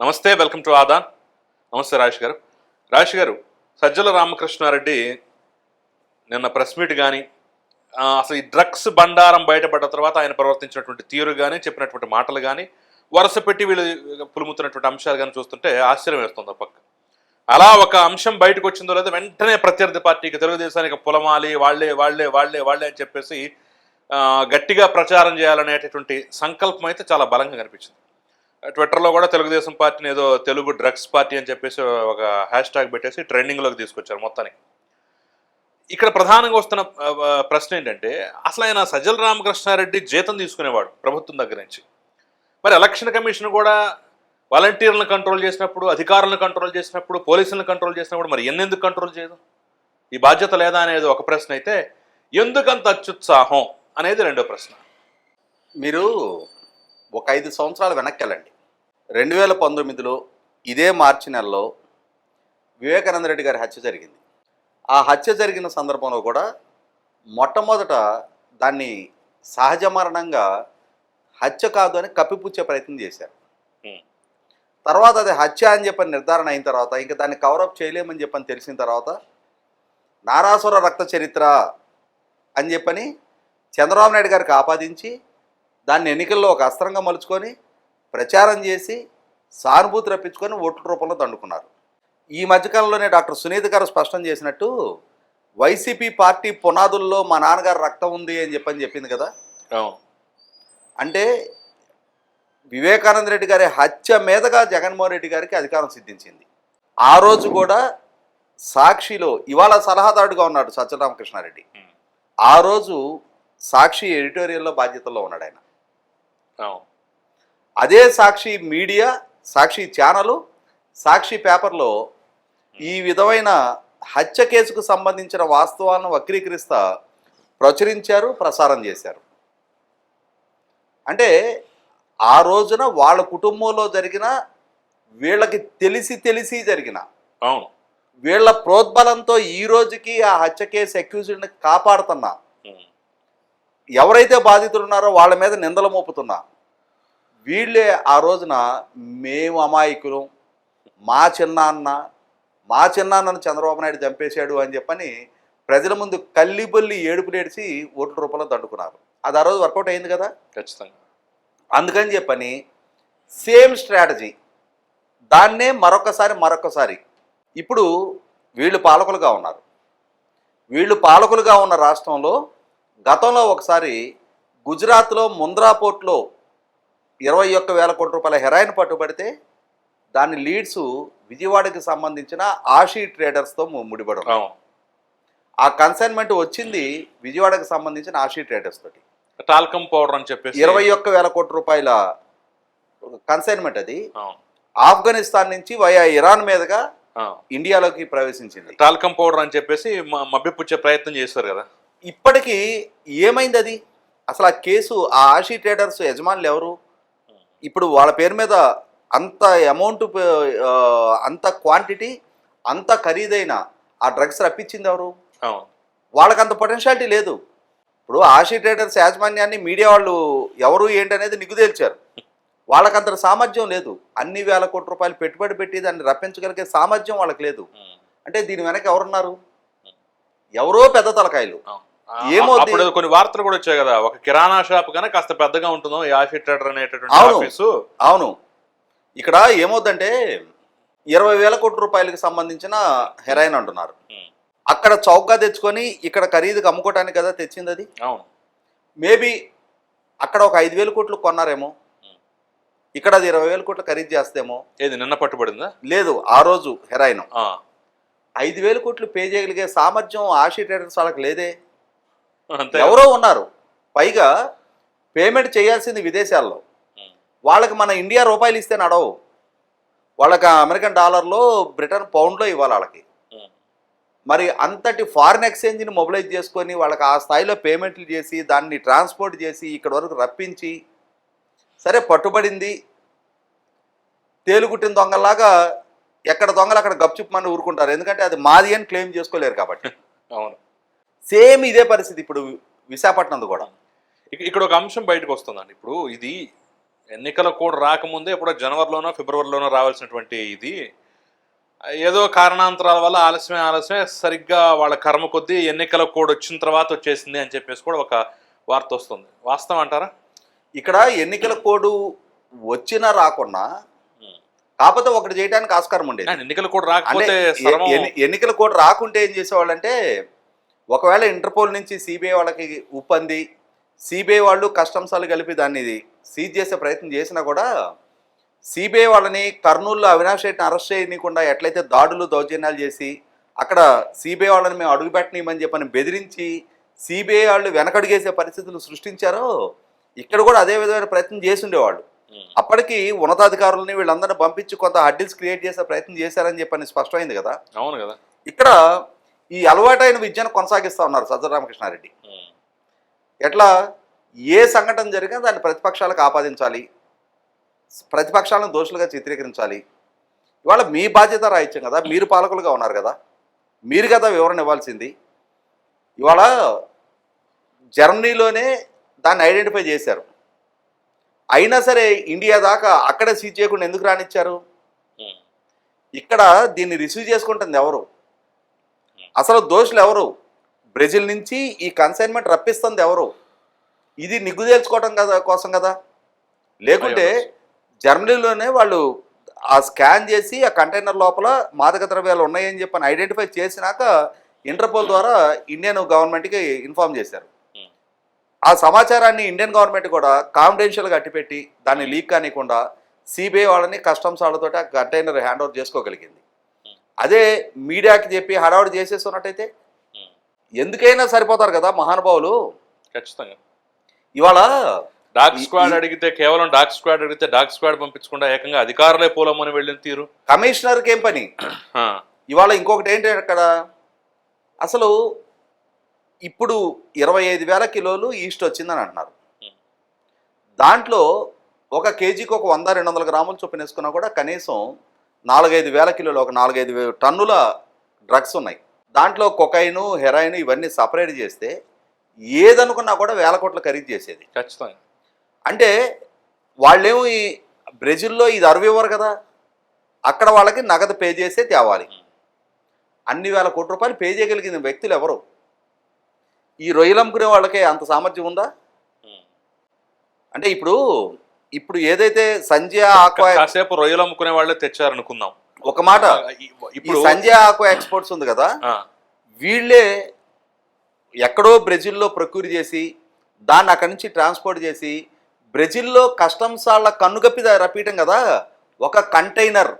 నమస్తే welcome to Aadan. నమస్తే రాజేష్ గారు. రాజేష్ గారు సజ్జల రామకృష్ణారెడ్డి నిన్న ప్రెస్ మీట్ కానీ అసలు ఈ డ్రగ్స్ బండారం బయటపడ్డ తర్వాత ఆయన ప్రవర్తించినటువంటి తీరు కానీ చెప్పినటువంటి మాటలు కానీ వరుస పెట్టి వీళ్ళు పులుముతున్నటువంటి అంశాలు కానీ చూస్తుంటే ఆశ్చర్యం వేస్తుంది పక్క. అలా ఒక అంశం బయటకు వచ్చిందో లేదో వెంటనే ప్రత్యర్థి పార్టీకి తెలుగుదేశానికి పులమాలి వాళ్ళే వాళ్ళే వాళ్ళే వాళ్ళే అని చెప్పేసి గట్టిగా ప్రచారం చేయాలనేటటువంటి సంకల్పం అయితే చాలా బలంగా కనిపించింది. ట్విట్టర్లో కూడా తెలుగుదేశం పార్టీని ఏదో తెలుగు డ్రగ్స్ పార్టీ అని చెప్పేసి ఒక హ్యాష్ ట్యాగ్ పెట్టేసి ట్రెండింగ్లోకి తీసుకొచ్చారు మొత్తానికి. ఇక్కడ ప్రధానంగా వస్తున్న ప్రశ్న ఏంటంటే అసలు ఆయన సజ్జల రామకృష్ణారెడ్డి జీతం తీసుకునేవాడు ప్రభుత్వం దగ్గర నుంచి. మరి ఎలక్షన్ కమిషన్ కూడా వాలంటీర్లను కంట్రోల్ చేసినప్పుడు అధికారులను కంట్రోల్ చేసినప్పుడు పోలీసులను కంట్రోల్ చేసినప్పుడు మరి ఎన్నెందుకు కంట్రోల్ చేయదు? ఈ బాధ్యత లేదా అనేది ఒక ప్రశ్న అయితే ఎందుకంత అత్యుత్సాహం అనేది రెండో ప్రశ్న. మీరు ఒక ఐదు సంవత్సరాలు వెనక్కి వెళ్ళండి రెండు వేల పంతొమ్మిదిలో ఇదే మార్చి నెలలో వివేకానంద రెడ్డి గారి హత్య జరిగింది. ఆ హత్య జరిగిన సందర్భంలో కూడా మొట్టమొదట దాన్ని సహజ మరణంగా హత్య కాదు అని కప్పిపుచ్చే ప్రయత్నం చేశారు. తర్వాత అది హత్య అని చెప్పని నిర్ధారణ అయిన తర్వాత ఇంకా దాన్ని కవరప్ చేయలేమని చెప్పని తెలిసిన తర్వాత నారాసుర రక్త చరిత్ర అని చెప్పని చంద్రబాబు నాయుడు గారికి ఆపాదించి దాన్ని ఎన్నికల్లో ఒక అస్త్రంగా మలుచుకొని ప్రచారం చేసి సానుభూతి రప్పించుకొని ఓట్ల రూపంలో దండుకున్నారు. ఈ మధ్యకాలంలోనే డాక్టర్ సునీత గారు స్పష్టం చేసినట్టు వైసీపీ పార్టీ పునాదుల్లో మా నాన్నగారు రక్తం ఉంది అని చెప్పని చెప్పింది కదా? అంటే వివేకానంద రెడ్డి గారి హత్య మీదగా జగన్మోహన్ రెడ్డి గారికి అధికారం సిద్ధించింది. ఆ రోజు కూడా సాక్షిలో ఇవాళ సలహాదారుడుగా ఉన్నాడు సత్యరామకృష్ణారెడ్డి. ఆ రోజు సాక్షి ఎడిటోరియల్లో బాధ్యతల్లో ఉన్నాడు ఆయన. అదే సాక్షి మీడియా సాక్షి ఛానలు సాక్షి పేపర్లో ఈ విధమైన హత్య కేసుకు సంబంధించిన వాస్తవాలను వక్రీకరిస్తా ప్రచురించారు ప్రసారం చేశారు. అంటే ఆ రోజున వాళ్ళ కుటుంబంలో జరిగిన వీళ్ళకి తెలిసి తెలిసి జరిగిన అవును. వీళ్ళ ప్రోద్బలంతో ఈ రోజుకి ఆ హత్య కేసు అక్యూజ్డ్ని కాపాడుతున్నా. ఎవరైతే బాధితులు ఉన్నారో వాళ్ళ మీద నిందలు మోపుతున్నా. వీళ్ళే ఆ రోజున మేము అమాయకులం మా చిన్నాన్న మా చిన్నాన్నను చంద్రబాబు నాయుడు చంపేశాడు అని చెప్పని ప్రజల ముందు కల్లిబొల్లి ఏడుపు నేడిచి ఓట్ల రూపంలో దండుకున్నారు. అది ఆ రోజు వర్కౌట్ అయింది కదా? ఖచ్చితంగా. అందుకని చెప్పని సేమ్ స్ట్రాటజీ. దాన్నే మరొకసారి మరొకసారి. ఇప్పుడు వీళ్ళు పాలకులుగా ఉన్నారు. వీళ్ళు పాలకులుగా ఉన్న రాష్ట్రంలో గతంలో ఒకసారి గుజరాత్లో ముంద్రా పోర్ట్లో ఇరవై ఒక్క వేల కోట్ల రూపాయల హెరాయిన్ పట్టుబడితే దాని లీడ్స్ విజయవాడకి సంబంధించిన ఆషీ ట్రేడర్స్తో ముడిపడి ఆ కన్సైన్మెంట్ వచ్చింది విజయవాడకి సంబంధించిన ఆషీ ట్రేడర్స్ తోటి. టాల్కమ్ పౌడర్ అని చెప్పేసి ఇరవై ఒక్క వేల కోట్ల రూపాయల కన్సైన్మెంట్ అది. ఆఫ్ఘనిస్తాన్ నుంచి వయా ఇరాన్ మీదుగా. ఇండియాలోకి ప్రవేశించింది. టాల్కమ్ పౌడర్ అని చెప్పేసి మ- మభ్యపుచ్చే ప్రయత్నం చేస్తారు కదా. ఇప్పటికీ ఏమైంది అది అసలు ఆ కేసు ఆ ఆషీ ట్రేడర్స్ యజమానులు ఎవరు? ఇప్పుడు వాళ్ళ పేరు మీద అంత అమౌంట్ అంత క్వాంటిటీ అంత ఖరీదైన ఆ డ్రగ్స్ రప్పించింది ఎవరు? వాళ్ళకి అంత పొటెన్షియాలిటీ లేదు. ఇప్పుడు ఆషీ ట్రేడర్స్ యాజమాన్యాన్ని మీడియా వాళ్ళు ఎవరు ఏంటనేది నిగుదేల్చారు వాళ్ళకంత సామర్థ్యం లేదు. అన్ని వేల కోట్ల రూపాయలు పెట్టుబడి పెట్టి దాన్ని రప్పించగలిగే సామర్థ్యం వాళ్ళకి లేదు. అంటే దీని వెనక ఎవరున్నారు? ఎవరో పెద్ద తలకాయలు. అప్పుడు కొన్ని వార్తలు కూడా వచ్చాయి కదా. ఒక కిరాణా షాప్ కన్నా కాస్త పెద్దగా ఉంటుందో ఈ ఆషి ట్రేడర్ అనేటటువంటి అవును. ఆఫీసు. అవును. ఇక్కడ ఏమవుద్దంటే ఇరవై వేల కోట్ల రూపాయలకి సంబంధించిన హెరాయిన్ అంటున్నారు. అక్కడ చౌకగా తెచ్చుకొని ఇక్కడ ఖరీదుకి అమ్ముకోవటానికి కదా తెచ్చింది అది అవును. మేబీ అక్కడ ఒక ఐదు వేల కోట్లు కొన్నారేమో? ఇక్కడ అది ఇరవై వేల కోట్లు ఖరీదు చేస్తేమో? ఏది నిన్న పట్టుబడిందా? లేదు ఆ రోజు హెరాయిన్. ఐదు వేల కోట్లు పే చేయగలిగే సామర్థ్యం ఆషీ ట్రేడర్స్ వాళ్ళకి లేదే? ఎవరో ఉన్నారు. పైగా పేమెంట్ చేయాల్సింది విదేశాల్లో. వాళ్ళకి మన ఇండియా రూపాయలు ఇస్తే నడవు. వాళ్ళకి అమెరికన్ డాలర్లో బ్రిటన్ పౌండ్లో ఇవ్వాలి వాళ్ళకి. మరి అంతటి ఫారిన్ ఎక్స్చేంజ్ని మొబిలైజ్ చేసుకొని వాళ్ళకి ఆ స్థాయిలో పేమెంట్లు చేసి దాన్ని ట్రాన్స్పోర్ట్ చేసి ఇక్కడ వరకు రప్పించి సరే పట్టుబడింది. తేలుగుట్టిన దొంగలాగా ఎక్కడ దొంగలు అక్కడ గప్చుప్పమని ఊరుకుంటారు. ఎందుకంటే అది మాది అని క్లెయిమ్ చేసుకోలేరు కాబట్టి. అవును. సేమ్ ఇదే పరిస్థితి ఇప్పుడు విశాఖపట్నంది కూడా. ఇక- ఇక్కడ ఒక అంశం బయటకు వస్తుందండి. ఇప్పుడు ఇది ఎన్నికల కోడ్ రాకముందే ఇప్పుడు జనవరిలోనో ఫిబ్రవరిలోనో రావాల్సినటువంటి ఇది. ఏదో కారణాంతరాల వల్ల ఆలస్యమే ఆలస్యమే సరిగ్గా వాళ్ళ కర్మ కొద్దీ ఎన్నికల కోడ్ వచ్చిన తర్వాత వచ్చేసింది అని చెప్పేసి కూడా ఒక వార్త వస్తుంది. వాస్తవం అంటారా? ఇక్కడ ఎన్నికల కోడ్ వచ్చినా రాకున్నా కాకపోతే ఒకటి చేయడానికి ఆస్కారం ఉండేది. ఎన్నికల కోడ్ రాకపోతే ఎన్నికల కోడ్ రాకుంటే ఏం చేసేవాళ్ళంటే ఒకవేళ ఇంటర్పోల్ నుంచి సిబిఐ వాళ్ళకి ఉప్పంది సిబిఐ వాళ్ళు కస్టమ్స్ వాళ్ళు కలిపి దాన్ని సీజ్ చేసే ప్రయత్నం చేసినా కూడా సిబిఐ వాళ్ళని కర్నూలులో అవినాష్ రెడ్డిని అరెస్ట్ చేయనీయకుండా ఎట్లయితే దాడులు దౌర్జన్యాలు చేసి అక్కడ సిబిఐ వాళ్ళని మేము అడుగుపెట్టనీయమని చెప్పని బెదిరించి సిబిఐ వాళ్ళు వెనకడుగేసే పరిస్థితులు సృష్టించారో ఇక్కడ కూడా అదే విధమైన ప్రయత్నం చేసి ఉండేవాళ్ళు. అప్పటికి ఉన్నతాధికారులని వీళ్ళందరినీ పంపించి కొంత హడ్డిల్స్ క్రియేట్ చేసే ప్రయత్నం చేశారని చెప్పని స్పష్టమైంది కదా. అవును కదా. ఇక్కడ ఈ అలవాటైన విద్యను కొనసాగిస్తా ఉన్నారు సజ్జల రామకృష్ణారెడ్డి. ఎట్లా? ఏ సంఘటన జరిగినా దాన్ని ప్రతిపక్షాలకు ఆపాదించాలి. ప్రతిపక్షాలను దోషులుగా చిత్రీకరించాలి. ఇవాళ మీ బాధ్యత రాయించాం కదా మీరు పాలకులుగా ఉన్నారు కదా మీరు కదా వివరణ ఇవ్వాల్సింది. ఇవాళ జర్మనీలోనే దాన్ని ఐడెంటిఫై చేశారు. అయినా సరే ఇండియా దాకా అక్కడే సీజ్ చేయకుండా ఎందుకు రానిచ్చారు. ఇక్కడ దీన్ని రిసీవ్ చేసుకుంటుంది ఎవరు? అసలు దోషులు ఎవరు? బ్రెజిల్ నుంచి ఈ కన్సైన్మెంట్ రప్పిస్తుంది ఎవరు? ఇది నిగ్గు తేల్చుకోవడం కదా కోసం కదా? లేకుంటే జర్మనీలోనే వాళ్ళు ఆ స్కాన్ చేసి ఆ కంటైనర్ లోపల మాదక ద్రవ్యాలు ఉన్నాయని చెప్పని ఐడెంటిఫై చేసినాక ఇంటర్పోల్ ద్వారా ఇండియన్ గవర్నమెంట్కి ఇన్ఫార్మ్ చేశారు. ఆ సమాచారాన్ని ఇండియన్ గవర్నమెంట్ కూడా కాన్ఫిడెన్షియల్గా అట్టిపెట్టి దాన్ని లీక్ కానివ్వకుండా సిబిఐ వాళ్ళని కస్టమ్స్ వాళ్ళతో ఆ కంటైనర్ హ్యాండ్ ఓవర్ చేసుకోగలిగింది. అదే మీడియాకి చెప్పి హడావుడి చేసేస్తున్నట్టయితే ఉమ్. ఎందుకైనా సరిపోతారు కదా మహానుభావులు. ఖచ్చితంగా. ఇవాళ డాగ్ ఈ- స్క్వాడ్ అడిగితే కేవలం డాగ్ స్క్వాడ్ అడిగితే డాగ్ స్క్వాడ్ పంపించకుండా ఏకంగా అధికారులే పోలమని వెళ్ళిన తీరు. కమిషనర్కి ఏం పని? ఇవాళ ఇంకొకటి ఏంటి అక్కడ? అసలు ఇప్పుడు ఇరవై ఐదు వేల కిలోలు ఈస్ట్ వచ్చిందని అంటున్నారు. దాంట్లో ఒక కేజీకి ఒక వంద రెండు వందల గ్రాములు చొప్పున వేసుకున్నా కూడా కనీసం నాలుగైదు వేల కిలోలు ఒక నాలుగైదు టన్నుల డ్రగ్స్ ఉన్నాయి. దాంట్లో కొకైను హెరాయిన్ ఇవన్నీ సపరేట్ చేస్తే ఏదనుకున్నా కూడా వేల కోట్ల ఖరీదు చేసేది. ఖచ్చితంగా. అంటే వాళ్ళేమో ఈ బ్రెజిల్లో ఇది అరవివ్వరు కదా. అక్కడ వాళ్ళకి నగదు పే చేసే తేవాలి. అన్ని వేల కోట్ల రూపాయలు పే చేయగలిగిన వ్యక్తులు ఎవరు? ఈ రొయ్యలు అమ్ముకునే వాళ్ళకే అంత సామర్థ్యం ఉందా. అంటే ఇప్పుడు ఇప్పుడు ఏదైతే సంజయ్ ఆక్వా కాసేపు రొయ్యలు అమ్ముకునే వాళ్ళే తెచ్చారనుకుందాం. ఒక మాట ఇప్పుడు సంజయ్ ఆక్వా ఎక్స్పోర్ట్స్ ఉంది కదా వీళ్ళే ఎక్కడో బ్రెజిల్లో ప్రొక్యూర్ చేసి దాన్ని అక్కడి నుంచి ట్రాన్స్పోర్ట్ చేసి బ్రెజిల్లో కస్టమ్స్ వాళ్ళ కన్నుగప్పి రప్పీయటం కదా ఒక కంటైనర్.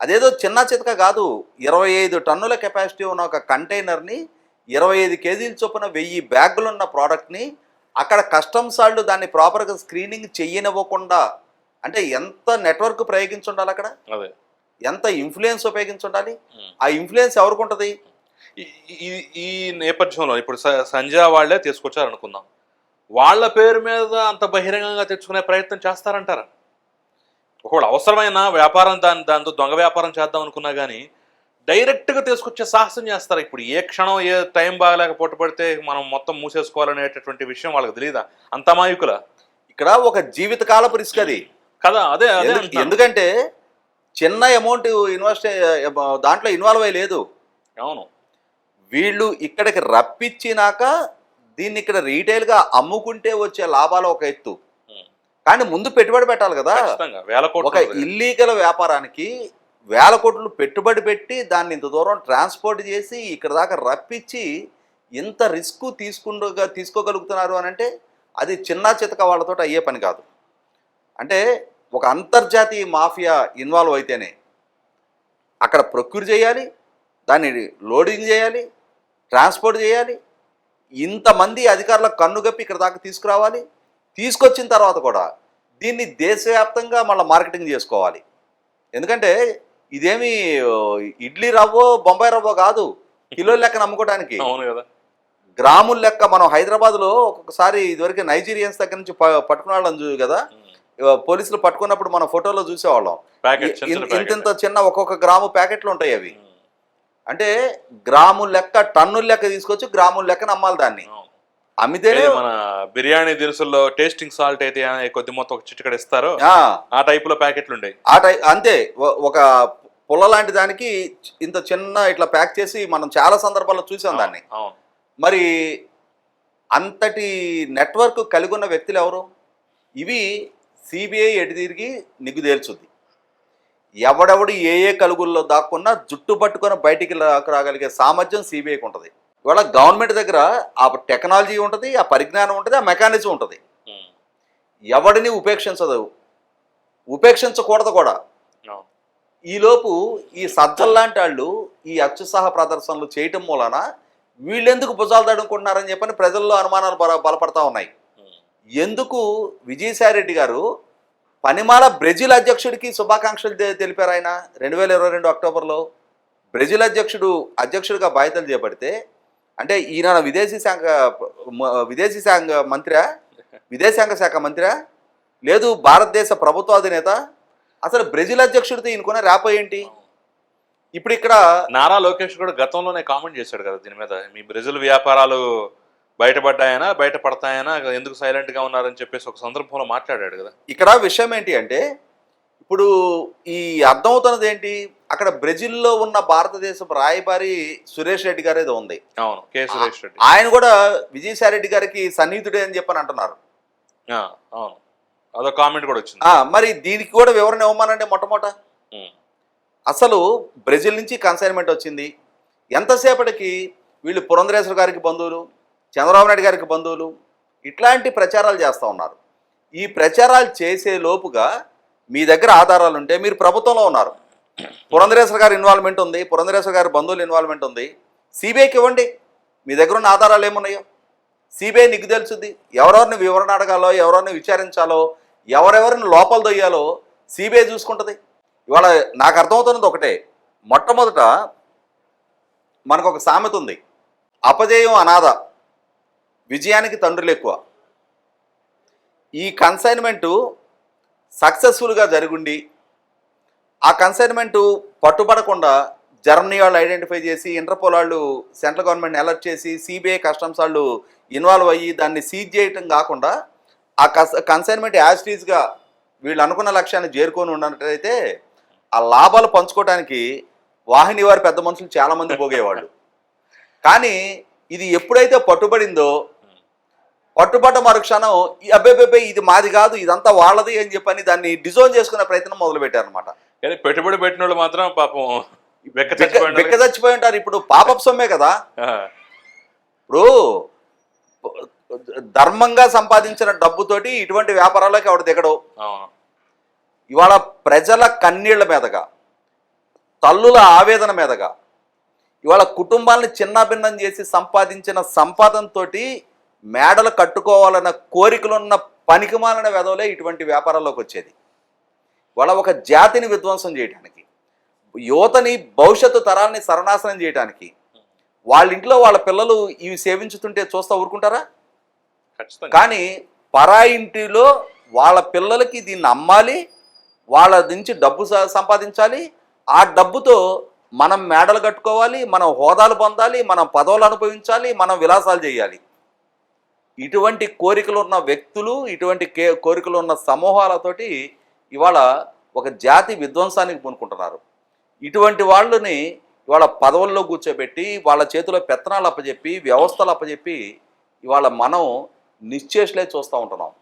అదేదో చిన్న చితక కాదు ఇరవై ఐదు టన్నుల కెపాసిటీ ఉన్న ఒక కంటైనర్ని ఇరవై ఐదు కేజీల చొప్పున వెయ్యి బ్యాగులు ఉన్న ప్రోడక్ట్ని అక్కడ కస్టమ్స్ వాళ్ళు దాన్ని ప్రాపర్గా స్క్రీనింగ్ చెయ్యనివ్వకుండా అంటే ఎంత నెట్వర్క్ ప్రయోగించి ఉండాలి అక్కడ? అదే. ఎంత ఇన్ఫ్లుయెన్స్ ఉపయోగించి ఉండాలి. ఆ ఇన్ఫ్లుయెన్స్ ఎవరికి ఉంటుంది ఈ- నేపథ్యంలో ఇప్పుడు సంజయ్ వాళ్ళే తీసుకొచ్చారు అనుకుందాం వాళ్ళ పేరు మీద అంత బహిరంగంగా తెచ్చుకునే ప్రయత్నం చేస్తారంటారా? ఒకవేళ అవసరమైన వ్యాపారం దాని దాంతో దొంగ వ్యాపారం చేద్దాం అనుకున్నా కానీ డైరెక్ట్గా తీసుకొచ్చే సాహసం చేస్తారు. ఇప్పుడు ఏ క్షణం ఏ టైం బాగలేక పడితే మనం మొత్తం మూసేసుకోవాలనేటటువంటి విషయం వాళ్ళకి తెలియదా అంత మాయుకుల ఇక్కడ ఒక జీవితకాలపు రిస్క్ అది. కదా అదే అదే. ఎందుకంటే చిన్న అమౌంట్ ఇన్వెస్ట్ దాంట్లో ఇన్వాల్వ్ అయ్యి లేదు. అవును. వీళ్ళు ఇక్కడికి రప్పించినాక దీన్ని ఇక్కడ రీటైల్గా అమ్ముకుంటే వచ్చే లాభాలు ఒక ఎత్తు. కానీ ముందు పెట్టుబడి పెట్టాలి కదా. ఒక ఇల్లీగల్ వ్యాపారానికి వేల కోట్లు పెట్టుబడి పెట్టి దాన్ని ఇంత దూరం ట్రాన్స్పోర్ట్ చేసి ఇక్కడ దాకా రప్పించి ఇంత రిస్క్ తీసుకుండగా తీసుకోగలుగుతున్నారు అని అంటే అది చిన్న చితక వాళ్ళతో అయ్యే పని కాదు. అంటే ఒక అంతర్జాతీయ మాఫియా ఇన్వాల్వ్ అయితేనే అక్కడ ప్రొక్యూర్ చేయాలి దాన్ని లోడింగ్ చేయాలి ట్రాన్స్పోర్ట్ చేయాలి ఇంతమంది అధికారుల కన్నుగప్పి ఇక్కడ దాకా తీసుకురావాలి తీసుకొచ్చిన తర్వాత కూడా దీన్ని దేశవ్యాప్తంగా మళ్ళీ మార్కెటింగ్ చేసుకోవాలి. ఎందుకంటే ఇదేమి ఇడ్లీ రవ్వో బొంబాయి రవ్వో కాదు. కిలో లెక్క నమ్ముకోవడానికి అవును కదా. గ్రాముల లెక్క మనం హైదరాబాద్లో ఒక్కొక్కసారి ఇదివరకు నైజీరియన్స్ దగ్గర నుంచి ప- పట్టుకునే వాళ్ళని చూ కదా. పోలీసులు పట్టుకున్నప్పుడు మన ఫోటోలో చూసేవాళ్ళం. ఇంత చిన్న ఒక్కొక్క గ్రాము ప్యాకెట్లు ఉంటాయి అవి. అంటే గ్రాముల లెక్క టన్నుల లెక్క తీసుకొచ్చి గ్రాముల లెక్క నమ్మాలి దాన్ని. అమ్మితేనే మన బిర్యానీ దినుసుల్లో టేస్టింగ్ సాల్ట్ అయితే కొద్ది మొత్తం ఒక చిటికడ ఇస్తారో ఆ, టైప్లో ప్యాకెట్లు ఉండేవి ఆ టై అంతే. ఒక పుల్ల లాంటి దానికి ఇంత చిన్న ఇట్లా ప్యాక్ చేసి మనం చాలా సందర్భాల్లో చూసాం దాన్ని. మరి అంతటి నెట్వర్క్ కలిగి ఉన్న వ్యక్తులు ఎవరు? ఇవి సిబిఐ ఎటు తిరిగి నిగ్గు తేల్చుద్ది. ఎవడెవడు ఏ ఏ కలుగుల్లో దాక్కున్నా జుట్టు పట్టుకొని బయటికి రాగలిగే సామర్థ్యం సిబిఐకి ఉంటుంది. ఇవాళ గవర్నమెంట్ దగ్గర ఆ టెక్నాలజీ ఉంటుంది ఆ పరిజ్ఞానం ఉంటుంది ఆ మెకానిజం ఉంటుంది. ఎవడిని ఉపేక్షించదు. ఉపేక్షించకూడదు కూడా. ఈలోపు ఈ సజ్జల్లాంటి వాళ్ళు ఈ అత్యుత్సాహ ప్రదర్శనలు చేయటం మూలన వీళ్ళెందుకు భుజాలు తడుముకుంటున్నారని చెప్పని ప్రజల్లో అనుమానాలు బల బలపడతా ఉన్నాయి. ఎందుకు విజయసాయిరెడ్డి గారు పనిమాల బ్రెజిల్ అధ్యక్షుడికి శుభాకాంక్షలు తెలిపారు ఆయన. రెండు వేల ఇరవై రెండు అక్టోబర్లో బ్రెజిల్ అధ్యక్షుడు అధ్యక్షుడిగా బాధ్యతలు చేపడితే అంటే ఈయన విదేశీ శాఖ విదేశీ శాఖ మంత్రి విదేశాంగ శాఖ మంత్రి లేదు భారతదేశ ప్రభుత్వ అధినేత? అసలు బ్రెజిల్ అధ్యక్షుడితో ఈయనకున్న ర్యాప్ ఏంటి? ఇప్పుడు ఇక్కడ నారా లోకేష్ కూడా గతంలోనే కామెంట్ చేశాడు కదా దీని మీద. మీ బ్రెజిల్ వ్యాపారాలు బయటపడ్డాయనా బయటపడతాయనా ఎందుకు సైలెంట్గా ఉన్నారని చెప్పేసి ఒక సందర్భంలో మాట్లాడాడు కదా. ఇక్కడ విషయం ఏంటి అంటే ఇప్పుడు ఈ అర్థమవుతున్నది ఏంటి? అక్కడ బ్రెజిల్లో ఉన్న భారతదేశపు రాయబారి సురేష్ రెడ్డి గారు ఏదో ఉంది. అవును కె. సురేష్ రెడ్డి. ఆయన కూడా విజయసాయి రెడ్డి గారికి సన్నిహితుడే అని చెప్పని అంటున్నారు. అవును. అదో కామెంట్ కూడా వచ్చింది. మరి దీనికి కూడా వివరణ ఇవ్వమనండి మొట్టమొదట. అసలు బ్రెజిల్ నుంచి కన్సైన్మెంట్ వచ్చింది. ఎంతసేపటికి వీళ్ళు పురంధరేశ్వర గారికి బంధువులు చంద్రబాబు నాయుడు గారికి బంధువులు ఇట్లాంటి ప్రచారాలు చేస్తూ ఉన్నారు. ఈ ప్రచారాలు చేసే లోపుగా మీ దగ్గర ఆధారాలు ఉంటే మీరు ప్రభుత్వంలో ఉన్నారు. పురంధరేశ్వర గారి ఇన్వాల్వ్మెంట్ ఉంది పురంధరేశ్వర గారి బంధువుల ఇన్వాల్వ్మెంట్ ఉంది. సిబిఐకి ఇవ్వండి. మీ దగ్గర ఉన్న ఆధారాలు ఏమున్నాయో? సిబిఐ నీకు తెలుసుద్ది. ఎవరెవరిని వివరణ అడగాలో ఎవరెవరిని విచారించాలో ఎవరెవరిని లోపల దొయ్యాలో సిబిఐ చూసుకుంటుంది. ఇవాళ నాకు అర్థమవుతున్నది ఒకటే. మొట్టమొదట మనకు ఒక సామెత ఉంది. అపజయం అనాథ విజయానికి తండ్రులు ఎక్కువ. ఈ కన్సైన్మెంటు సక్సెస్ఫుల్గా జరుగుండి ఆ కన్సైన్మెంట్ పట్టుబడకుండా జర్మనీ వాళ్ళు ఐడెంటిఫై చేసి ఇంటర్పోల్ వాళ్ళు సెంట్రల్ గవర్నమెంట్ అలర్ట్ చేసి సిబిఐ కస్టమ్స్ వాళ్ళు ఇన్వాల్వ్ అయ్యి దాన్ని సీజ్ చేయటం కాకుండా ఆ కన్సైన్మెంట్ యాజిటీస్గా వీళ్ళు అనుకున్న లక్ష్యాన్ని చేరుకొని ఉన్నట్టయితే ఆ లాభాలు పంచుకోవడానికి వాహిని వారి పెద్ద మనుషులు చాలామంది పోగేవాళ్ళు. కానీ ఇది ఎప్పుడైతే పట్టుబడిందో పట్టుబడ్డ మరుక్షణం అబ్బేబెబ్బే ఇది మాది కాదు ఇదంతా వాళ్ళది అని చెప్పని దాన్ని డిజోన్ చేసుకునే ప్రయత్నం మొదలు పెట్టారనమాట కానీ పెట్టుబడి పెట్టిన వాళ్ళు మాత్రం పాపం వెక్క చచ్చిపోయి ఉంటారు. ఇప్పుడు పాపప్ సొమ్మే కదా. ఇప్పుడు ధర్మంగా సంపాదించిన డబ్బుతోటి ఇటువంటి వ్యాపారాలకు ఆవిడ దిగడు. ఇవాళ ప్రజల కన్నీళ్ళ మీదగా తల్లుల ఆవేదన మీదగా ఇవాళ కుటుంబాలను చిన్నాభిన్నం చేసి సంపాదించిన సంపాదనతోటి మేడలు కట్టుకోవాలన్న కోరికలున్న పనికిమాలిన వెధవలే ఇటువంటి వ్యాపారాల్లోకి వచ్చేది. వాళ్ళ ఒక జాతిని విధ్వంసం చేయడానికి యువతని భవిష్యత్తు తరాల్ని సర్వనాశనం చేయడానికి వాళ్ళ ఇంట్లో వాళ్ళ పిల్లలు ఇవి సేవించుతుంటే చూస్తా ఊరుకుంటారా? కానీ పరాయి ఇంటిలో వాళ్ళ పిల్లలకి దీన్ని అమ్మాలి వాళ్ళ నుంచి డబ్బు సంపాదించాలి ఆ డబ్బుతో మనం మేడలు కట్టుకోవాలి మనం హోదాలు పొందాలి మనం పదవులు అనుభవించాలి మనం విలాసాలు చేయాలి. ఇటువంటి కోరికలు ఉన్న వ్యక్తులు ఇటువంటి కే కోరికలు ఉన్న సమూహాలతోటి ఇవాళ ఒక జాతి విధ్వంసానికి పూనుకుంటున్నారు. ఇటువంటి వాళ్ళని ఇవాళ పదవుల్లో కూర్చోబెట్టి వాళ్ళ చేతిలో పెత్తనాలు అప్పచెప్పి వ్యవస్థలు అప్పచెప్పి ఇవాళ మనం నిశ్చేషలే చూస్తూ ఉంటున్నాం.